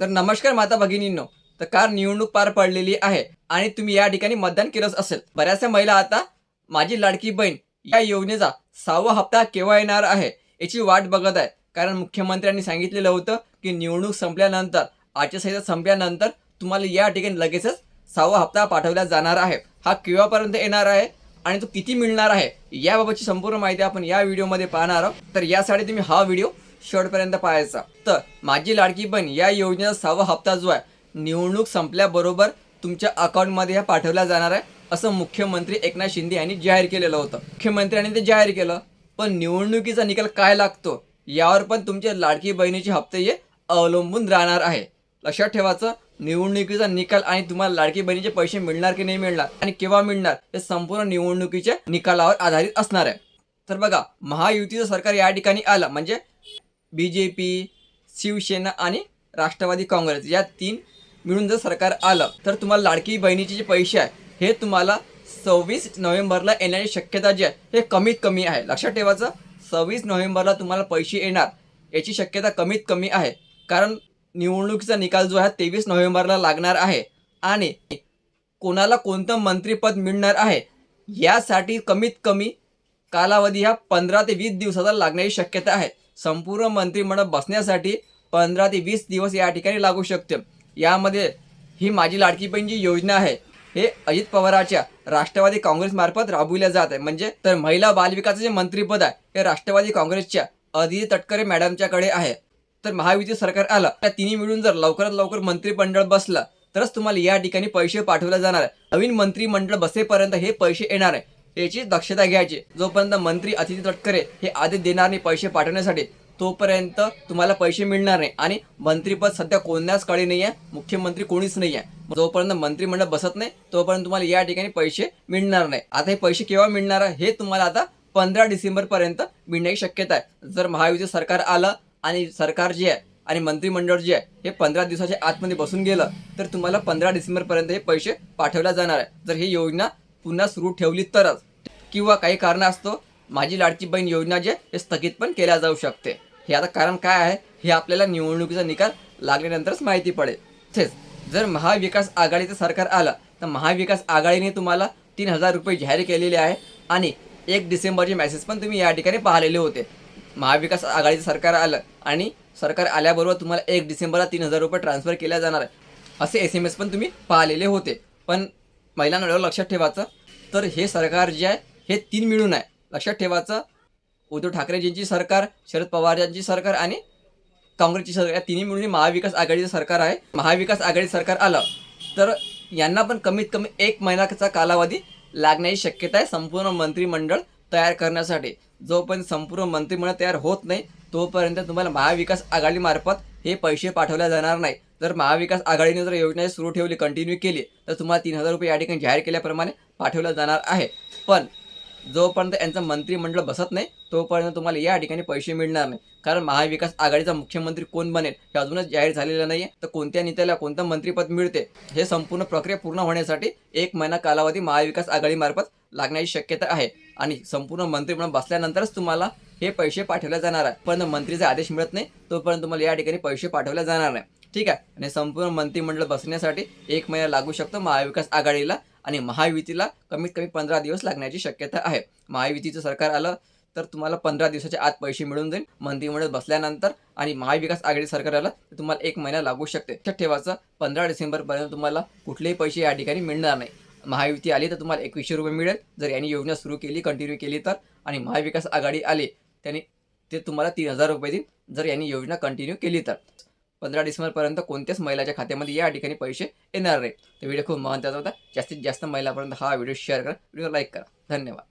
तर नमस्कार माता भगिनींनो तर काल निवडणूक पार पडलेली आहे आणि तुम्ही या ठिकाणी मतदान केलंच असेल. बऱ्याचशा महिला आता माझी लाडकी बहीण या योजनेचा सहावा हप्ता केव्हा येणार आहे याची वाट बघत आहे कारण मुख्यमंत्र्यांनी सांगितलेलं होतं की निवडणूक संपल्यानंतर आचारसंहिता संपल्यानंतर तुम्हाला या ठिकाणी लगेचच सहावा हप्ता पाठवला जाणार आहे. हा केव्हापर्यंत येणार आहे आणि तो किती मिळणार आहे याबाबतची संपूर्ण माहिती आपण या व्हिडिओमध्ये पाहणार आहोत. तर यासाठी तुम्ही हा व्हिडिओ शेवटपर्यंत पाहायचा. तर माझी लाडकी बहीण या योजनेचा सहावा हप्ता जो आहे निवडणूक संपल्याबरोबर तुमच्या अकाउंटमध्ये ह्या पाठवला जाणार आहे असं मुख्यमंत्री एकनाथ शिंदे यांनी जाहीर केलेलं होतं. मुख्यमंत्र्यांनी ते जाहीर केलं पण निवडणुकीचा निकाल काय लागतो यावर पण तुमच्या लाडकी बहिणीचे हप्ते हे अवलंबून राहणार आहे. लक्षात ठेवायचं निवडणुकीचा निकाल आणि तुम्हाला लाडकी बहिणीचे पैसे मिळणार की नाही मिळणार आणि केव्हा मिळणार हे संपूर्ण निवडणुकीच्या निकालावर आधारित असणार आहे. तर बघा महायुतीचं सरकार या ठिकाणी आलं म्हणजे बी जे पी शिवसेना आणि राष्ट्रवादी काँग्रेस या तीन मिळून जर सरकार आलं तर तुम्हाला लाडकी बहिणीचे जे पैसे आहे हे तुम्हाला सव्वीस नोव्हेंबरला येण्याची शक्यता जी आहे हे कमीत कमी आहे. लक्षात ठेवायचं सव्वीस नोव्हेंबरला तुम्हाला पैसे येणार याची शक्यता कमीत कमी आहे. कारण निवडणुकीचा निकाल जो आहे तेवीस नोव्हेंबरला लागणार आहे आणि कोणाला कोणतं मंत्रीपद मिळणार आहे यासाठी कमीत कमी कालावधी हा पंधरा ते वीस दिवसाचा लागण्याची शक्यता आहे. संपूर्ण मंत्रिमंडळ बसण्यासाठी पंधरा ते वीस दिवस या ठिकाणी लागू शकते. यामध्ये ही माझी लाडकी बहीण जी योजना आहे. हे अजित पवाराच्या राष्ट्रवादी काँग्रेसमार्फत राबविल्या जात आहे. म्हणजे तर महिला बालविकासाचे जे मंत्रीपद आहे हे राष्ट्रवादी काँग्रेसच्या अदिती तटकरे मॅडमच्याकडे आहे. तर महायुती सरकार आलं त्या तिन्ही मिळून जर लवकरात लवकर मंत्रिमंडळ बसलं तरच तुम्हाला या ठिकाणी पैसे पाठवले जाणार आहे. नवीन मंत्रिमंडळ बसेपर्यंत हे पैसे येणार आहे. याची दक्षता घ्यायची. जोपर्यंत मंत्री अतिथी तटकरे हे आदेश देणार नाही पैसे पाठवण्यासाठी तोपर्यंत तुम्हाला पैसे मिळणार नाही. आणि मंत्रीपद सध्या कोणाच कडे नाही आहे. मुख्यमंत्री कोणीच नाही आहे. जोपर्यंत मंत्रिमंडळ बसत नाही तोपर्यंत तुम्हाला या ठिकाणी पैसे मिळणार नाही. आता हे पैसे केव्हा मिळणार आहे हे तुम्हाला आता पंधरा डिसेंबर पर्यंत मिळण्याची शक्यता आहे. जर महायुती सरकार आलं आणि सरकार जे आहे आणि मंत्रिमंडळ जे आहे हे पंधरा दिवसाच्या आतमध्ये बसून गेलं तर तुम्हाला पंधरा डिसेंबरपर्यंत हे पैसे पाठवल्या जाणार आहे. जर ही योजना पुन्हा सुरू ठेवली तरच. किंवा काही कारणास्तव माझी लाडकी बहीण योजना जे हे स्थगित पण केल्या जाऊ शकते. हे आता कारण काय आहे हे आपल्याला निवडणुकीचा निकाल लागल्यानंतरच माहिती पडेल. तसेच जर महाविकास आघाडीचं सरकार आलं तर महाविकास आघाडीने तुम्हाला तीन हजार रुपये जाहीर केलेले आहे आणि एक डिसेंबरचे मेसेज पण तुम्ही या ठिकाणी पाहिलेले होते. महाविकास आघाडीचं सरकार आलं आणि सरकार आल्याबरोबर तुम्हाला एक डिसेंबरला तीन हजार रुपये ट्रान्सफर केल्या जाणार आहे. असे एस एम एस पण तुम्ही पाहिलेले होते. पण महिलांना लक्षात ठेवायचं तर हे सरकार जे आहे हे तीन मिळून आहे. लक्षात ठेवायचं उद्धव ठाकरेजींची सरकार शरद पवार यांची सरकार आणि काँग्रेसची सरकार या तिन्ही मिळून महाविकास आघाडीचं सरकार आहे. महाविकास आघाडी सरकार आलं तर यांना पण कमीत कमी एक महिन्याचा कालावधी लागण्याची शक्यता आहे संपूर्ण मंत्रिमंडळ तयार करण्यासाठी. जोपर्यंत संपूर्ण मंत्रिमंडळ तयार होत नाही तोपर्यंत तुम्हाला महाविकास आघाडीमार्फत हे पैसे पाठवले जाणार नाही. जर महाविकास आघाडीने जर योजना सुरू ठेवली कंटिन्यू केली तर तुम्हाला तीन हजार रुपये या ठिकाणी जाहीर केल्याप्रमाणे पाठवलं जाणार आहे. पण जोपर्यंत यांचं मंत्रिमंडळ बसत नाही तोपर्यंत तुम्हाला या ठिकाणी पैसे मिळणार नाही. कारण महाविकास आघाडीचा मुख्यमंत्री कोण बनेल हे अजूनच जाहीर झालेलं नाही आहे तर कोणत्या नेत्याला कोणतं मंत्रिपद मिळते हे संपूर्ण प्रक्रिया पूर्ण होण्यासाठी एक महिना कालावधी महाविकास आघाडीमार्फत लागण्याची शक्यता आहे. आणि संपूर्ण मंत्रिमंडळ बसल्यानंतरच तुम्हाला हे पैसे पाठवले जाणार आहे. पण मंत्रीचा आदेश मिळत नाही तोपर्यंत तुम्हाला या ठिकाणी पैसे पाठवले जाणार नाही. ठीक आहे? आणि संपूर्ण मंत्रिमंडळ बसण्यासाठी एक महिना लागू शकतो महाविकास आघाडीला. आणि महायुतीला कमीत कमी पंधरा दिवस लागण्याची शक्यता आहे. महायुतीचं सरकार आलं तर तुम्हाला पंधरा दिवसाच्या आत पैसे मिळून जाईल. मंत्रिमंडळ बसल्यानंतर आणि महाविकास आघाडी सरकार आलं तर तुम्हाला एक महिना लागू शकते. लक्षात ठेवायचं पंधरा डिसेंबरपर्यंत तुम्हाला कुठलेही पैसे या ठिकाणी मिळणार नाही. महायुती आली तर तुम्हाला एकवीसशे रुपये मिळेल. जर यांनी योजना सुरू केली कंटिन्यू केली तर आणि महाविकास आघाडी आली त्यांनी ते तुम्हाला तीन हजार रुपये देईल. जर यांनी योजना कंटिन्यू केली तर. पंधरा डिसेंबरपर्यंत कोणत्याच महिलाच्या खात्यामध्ये या ठिकाणी पैसे येणार नाही तर व्हिडिओ खूप महत्त्वाचा होता. जास्तीत जास्त महिलापर्यंत हा व्हिडिओ शेअर करा. व्हिडिओ लाईक करा. धन्यवाद.